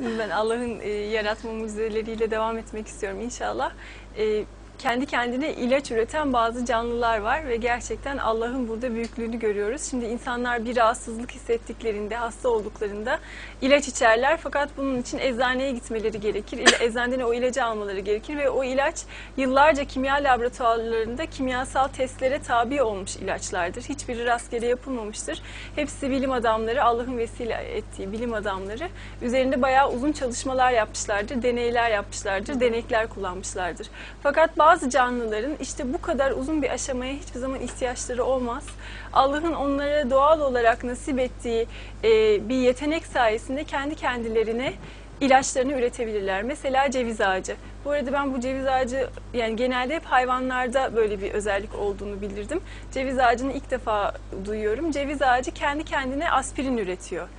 Ben Allah'ın e, yaratma mucizeleriyle devam etmek istiyorum inşallah. E, kendi kendine ilaç üreten bazı canlılar var ve gerçekten Allah'ın burada büyüklüğünü görüyoruz. Şimdi insanlar bir rahatsızlık hissettiklerinde, hasta olduklarında ilaç içerler fakat bunun için eczaneye gitmeleri gerekir. Eczaneden o ilacı almaları gerekir ve o ilaç yıllarca kimya laboratuvarlarında kimyasal testlere tabi olmuş ilaçlardır. Hiçbiri rastgele yapılmamıştır. Hepsi bilim adamları, Allah'ın vesile ettiği bilim adamları üzerinde bayağı uzun çalışmalar yapmışlardır, deneyler yapmışlardır, denekler kullanmışlardır. Fakat bazı canlıların işte bu kadar uzun bir aşamaya hiçbir zaman ihtiyaçları olmaz. Allah'ın onlara doğal olarak nasip ettiği e, bir yetenek sayesinde kendi kendilerine ilaçlarını üretebilirler. Mesela ceviz ağacı. Bu arada ben bu ceviz ağacı yani genelde hep hayvanlarda böyle bir özellik olduğunu bilirdim. Ceviz ağacını ilk defa duyuyorum. Ceviz ağacı kendi kendine aspirin üretiyor.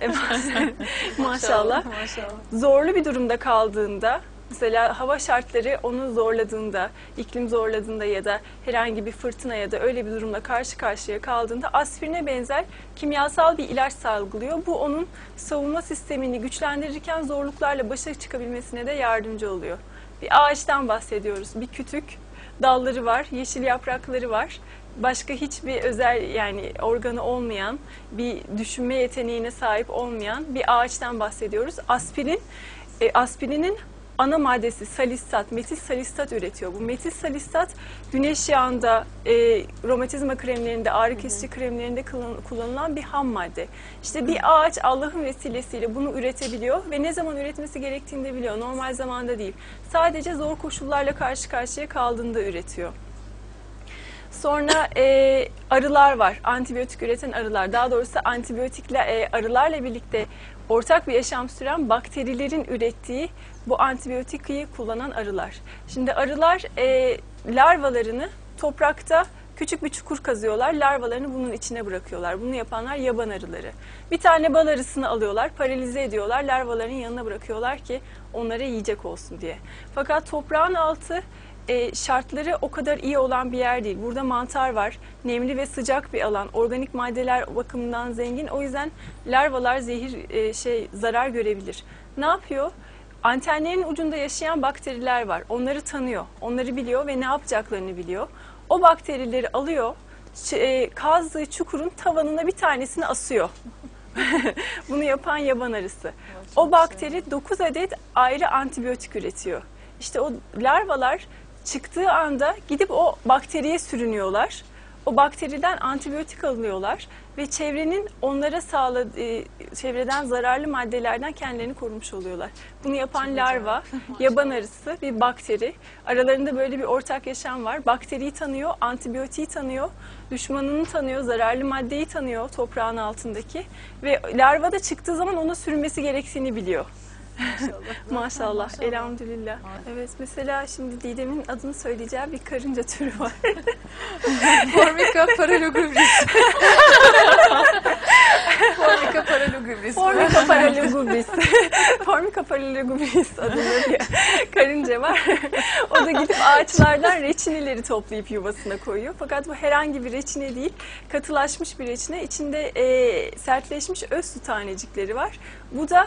E, Maşallah. Maşallah. Zorlu bir durumda kaldığında Mesela hava şartları onu zorladığında, iklim zorladığında ya da herhangi bir fırtına ya da öyle bir durumla karşı karşıya kaldığında aspirine benzer kimyasal bir ilaç salgılıyor. Bu onun savunma sistemini güçlendirirken zorluklarla başa çıkabilmesine de yardımcı oluyor. Bir ağaçtan bahsediyoruz. Bir kütük, dalları var, yeşil yaprakları var. Başka hiçbir özel yani organı olmayan, bir düşünme yeteneğine sahip olmayan bir ağaçtan bahsediyoruz. Aspirin, e, aspirinin ana maddesi salistat, metil salistat üretiyor. Bu metil salistat güneş yağında, e, romatizma kremlerinde, ağrı kesici kremlerinde kullan- kullanılan bir ham madde. İşte bir ağaç Allah'ın vesilesiyle bunu üretebiliyor ve ne zaman üretmesi gerektiğini de biliyor. Normal zamanda değil. Sadece zor koşullarla karşı karşıya kaldığında üretiyor. Sonra e, arılar var. Antibiyotik üreten arılar. Daha doğrusu antibiyotikle e, arılarla birlikte ortak bir yaşam süren bakterilerin ürettiği bu antibiyotikayı kullanan arılar. Şimdi arılar e, larvalarını toprakta küçük bir çukur kazıyorlar. Larvalarını bunun içine bırakıyorlar. Bunu yapanlar yaban arıları. Bir tane bal arısını alıyorlar, paralize ediyorlar. Larvaların yanına bırakıyorlar ki onlara yiyecek olsun diye. Fakat toprağın altı e, şartları o kadar iyi olan bir yer değil. Burada mantar var, nemli ve sıcak bir alan, organik maddeler bakımından zengin. O yüzden larvalar zehir e, şey zarar görebilir. Ne yapıyor? Antenlerin ucunda yaşayan bakteriler var. Onları tanıyor, onları biliyor ve ne yapacaklarını biliyor. O bakterileri alıyor, e, kazdığı çukurun tavanına bir tanesini asıyor. Bunu yapan yaban arısı. O bakteri 9 adet ayrı antibiyotik üretiyor. İşte o larvalar çıktığı anda gidip o bakteriye sürünüyorlar. O bakteriden antibiyotik alıyorlar ve çevrenin onlara sağladığı çevreden zararlı maddelerden kendilerini korumuş oluyorlar. Bunu yapan larva, yaban arısı bir bakteri. Aralarında böyle bir ortak yaşam var. Bakteriyi tanıyor, antibiyotiği tanıyor, düşmanını tanıyor, zararlı maddeyi tanıyor toprağın altındaki ve larva da çıktığı zaman ona sürünmesi gerektiğini biliyor. Maşallah, elhamdülillah. Evet, mesela şimdi Didem'in adını söyleyeceği bir karınca türü var. Formica paralogubris. Formica paralogubris. Formica paralogubris. Formica paralogubris adında bir karınca var. o da gidip ağaçlardan reçineleri toplayıp yuvasına koyuyor. Fakat bu herhangi bir reçine değil, katılaşmış bir reçine. İçinde e, sertleşmiş öz su tanecikleri var. Bu da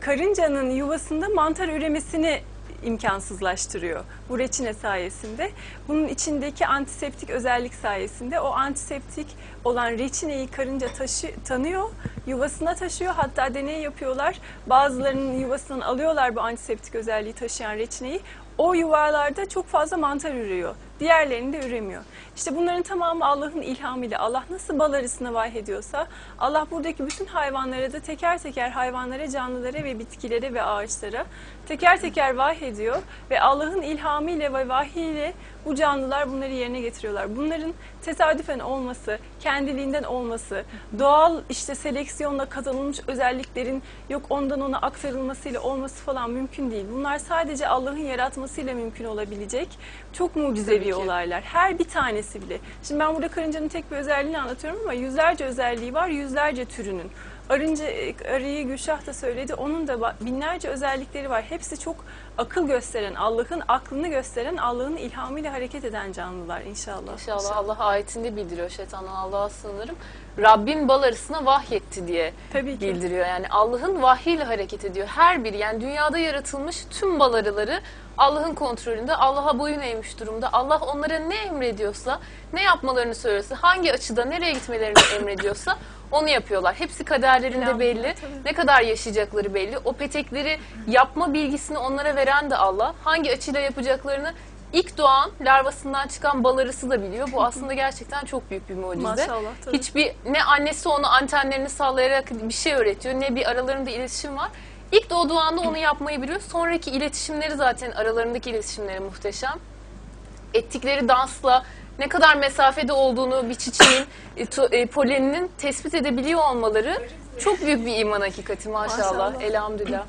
karıncanın yuvasında mantar üremesini imkansızlaştırıyor bu reçine sayesinde. Bunun içindeki antiseptik özellik sayesinde o antiseptik olan reçineyi karınca taşı, tanıyor, yuvasına taşıyor. Hatta deney yapıyorlar. Bazılarının yuvasından alıyorlar bu antiseptik özelliği taşıyan reçineyi. O yuvalarda çok fazla mantar ürüyor. Diğerlerinde üremiyor. İşte bunların tamamı Allah'ın ilhamıyla. Allah nasıl bal arısına vahyediyorsa Allah buradaki bütün hayvanlara da teker teker hayvanlara, canlılara ve bitkilere ve ağaçlara teker teker vahyediyor ve Allah'ın ilhamıyla ve vahiyiyle bu canlılar bunları yerine getiriyorlar. Bunların tesadüfen olması, kendiliğinden olması, doğal işte seleksiyonla kazanılmış özelliklerin yok ondan ona aktarılmasıyla olması falan mümkün değil. Bunlar sadece Allah'ın yaratmasıyla mümkün olabilecek çok mucizevi Ki. olaylar. Her bir tanesi bile. Şimdi ben burada karıncanın tek bir özelliğini anlatıyorum ama yüzlerce özelliği var, yüzlerce türünün. Arınca, arıyı Gülşah da söyledi. Onun da binlerce özellikleri var. Hepsi çok akıl gösteren, Allah'ın aklını gösteren, Allah'ın ilhamıyla hareket eden canlılar inşallah. İnşallah Allah ayetinde bildiriyor şeytandan Allah'a sığınırım. Rabbin bal arısına vahyetti diye Tabii ki. bildiriyor. Yani Allah'ın vahyiyle hareket ediyor. Her biri yani dünyada yaratılmış tüm bal arıları Allah'ın kontrolünde. Allah'a boyun eğmiş durumda. Allah onlara ne emrediyorsa, ne yapmalarını söylüyorsa, hangi açıda nereye gitmelerini emrediyorsa onu yapıyorlar. Hepsi kaderlerinde belli. tabii. Ne kadar yaşayacakları belli. O petekleri yapma bilgisini onlara veren de Allah. Hangi açıyla yapacaklarını ilk doğan larvasından çıkan bal arısı da biliyor. Bu aslında gerçekten çok büyük bir mucize. Maşallah, tabii. Hiçbir ne annesi onu antenlerini sallayarak bir şey öğretiyor ne bir aralarında iletişim var. İlk doğduğu anda onu yapmayı biliyor. Sonraki iletişimleri zaten aralarındaki iletişimleri muhteşem. Ettikleri dansla ne kadar mesafede olduğunu bir çiçeğin e, tu- e, poleninin tespit edebiliyor olmaları çok büyük bir iman hakikati maşallah. Maşallah. Elhamdülillah.